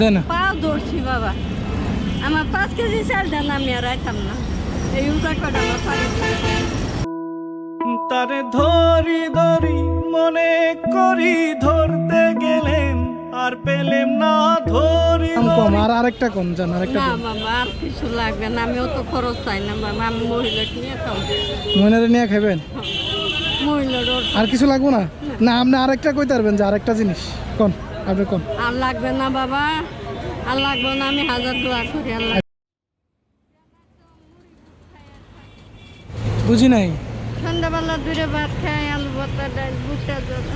দেন। পাও ধরছি বাবা। আমার পাঁচ কেজি চাল দেন আমি আর রাখতাম না। এই উদা কটা আমার তারে ধরি ধরি মনে করি ধরতে গেলেন আর পেলেম না ধরি কম আর আরেকটা কম জান আরেকটা না বাবা আর কিছু লাগবে না আমি অত খরচ চাই না বাবা আমি মহিলাকে নিয়ে খাও মহিলারে নিয়ে খাবেন মহিলার আর কিছু লাগবো না। না আপনি আরেকটা কইতে পারবেন যে আরেকটা জিনিস। কোন। আপনি কোন আর লাগবে না বাবা আর লাগবে না আমি হাজার দোয়া করি লাগবে বুঝি নাই? সন্ধ্যাবেলা দূরে ভাত খাই আলু ভর্তা ডাল বুটটা জল।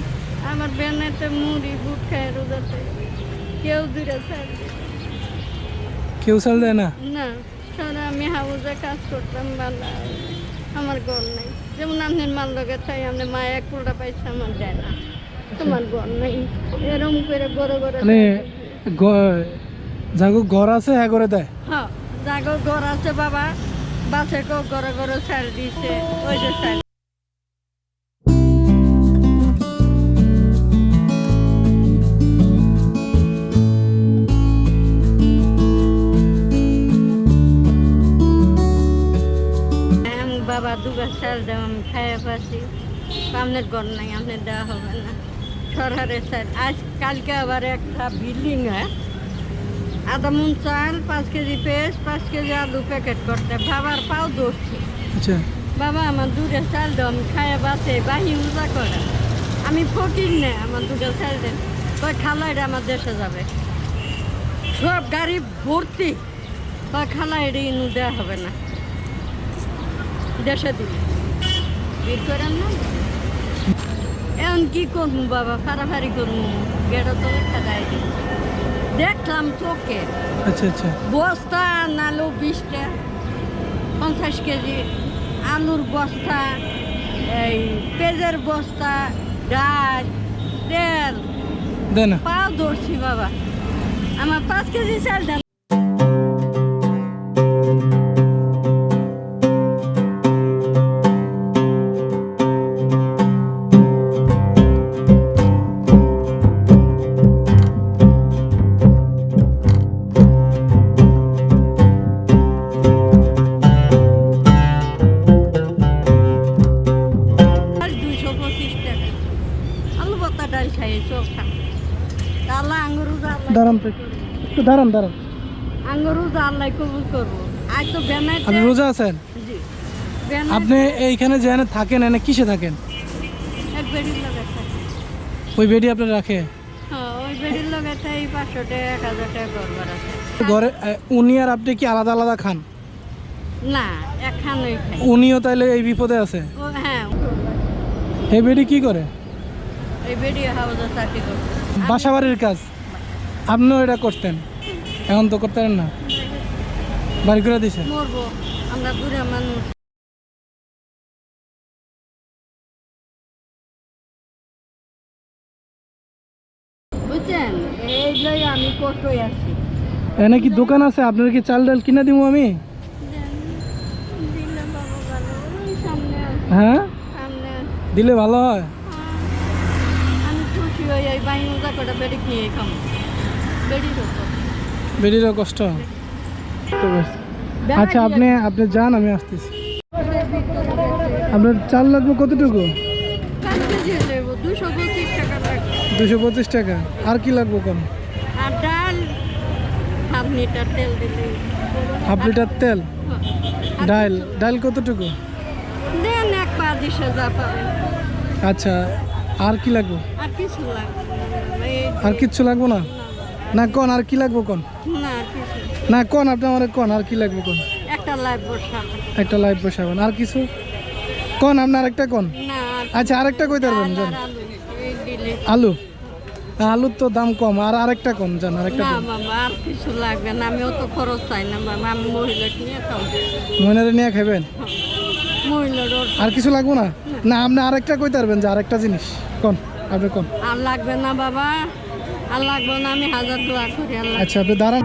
আমার বেনাতে মুড়ি বুট খায় রোজাতে কেউ দূরে থাকবে কেউ চাল দেয় না? না সারা আমি হাউজে কাজ করতাম ভালো আমার ঘর নাই। যেমন আপনার মাল লগে তাই আপনি মা এক পুরোটা পাইছে আমার দেয় না। তোমার ঘর নাই। করে মানে গ- যাগো ঘর আছে হ্যাঁ করে দেয়? হ্যাঁ ঘর আছে বাবা। বাসে কেউ ঘরে ঘরে ছাড় দিছে ওই যে ছাড়। আমি বাবা দুগা চাল দেব আমি খাইয়া পাচ্ছি। আপনার ঘর নাই আপনার দেওয়া হবে না। সরকারে স্যার। আজ কালকে আবার একটা বিল্ডিং আধা মন চাল পাঁচ কেজি পেঁয়াজ পাঁচ কেজি আলু প্যাকেট করতে। বাবার পাও ধরছি। আচ্ছা। বাবা আমার দুটো চাল দাও আমি খাইয়া বাসে বাহি উজা করে। আমি ফকির নে আমার দুটো চাল দেন। কয় খালা আমার দেশে যাবে। সব গাড়ি ভর্তি। কয় খালা এটা ইনু দেওয়া হবে না। দেশে দিলে। বের করেন না? এখন কি করব বাবা? ফাড়াফাড়ি করব। গেটা তো গাড়ি দেখলাম চোখে আচ্ছা আচ্ছা। বস্তা নালো বিশটা পঞ্চাশ কেজি। আলুর বস্তা এই পেঁয়াজের বস্তা ডাল তেল। পাও ধরছি বাবা। আমার পাঁচ কেজি চাল দাঁড়ান একটু। দাঁড়ান দাঁড়ান। আপনি রোজা আছেন? আপনি এইখানে যেখানে থাকেন এনে কিসে থাকেন? ওই বেডি আপনার রাখে? হ্যাঁ ঘর উনি আর আপনি কি আলাদা আলাদা খান? না উনিও তাইলে এই বিপদে আছে? হ্যাঁ। এই বেডি কি করে এই বেড়ি হাউজে চাকরি করছে বাসা বাড়ির কাজ? আপনিও এটা করতেন? এখন তো করতে পারেন না? বাড়ি করে দিছে মরবো। আমরা মানুষ। বুঝছেন? এই লই আমি কষ্টই আছি। এনে কি দোকান আছে? আপনার কি চাল ডাল কিনে দিব আমি? হ্যাঁ? দিলে ভালো হয়? খেয়ে খাম বেডিরও কষ্ট। আচ্ছা আপনি আপনি যান আমি আসতেছি। আপনার চাল লাগবে কতটুকু? দুশো পঁচিশ টাকা। আর কি লাগবে কম? ডাল হাফ লিটার তেল। ডাল ডাল কতটুকু? আচ্ছা আর কি লাগবে? আর কিছু লাগবে না। কিচ্ছু লাগবে না? না কোন আর কি লাগবে কোন? না আর কোন আপনি আমার কোন আর কি লাগবে কোন? একটা লাইভ বসাবেন। আর কিছু? কোন আপনার একটা কোন? আর আচ্ছা আরেকটা কই পারবেন ডাল জান? আলু আলু? আলুর তো দাম কম আর আরেকটা কোন জান আরেকটা না বাবা আর কিছু লাগবে না খরচ চাই না বাবা আমি মহিলাকে নিয়ে মহিলারে নিয়ে খাবেন? ওর আর কিছু লাগবো না? না আপনি আরেকটা কইতে পারবেন যে আরেকটা জিনিস। কোন? আপনি কোন? আর লাগবে না বাবা। আর লাগবে না আমি হাজার দোয়া করি আচ্ছা আপনি দাঁড়ান।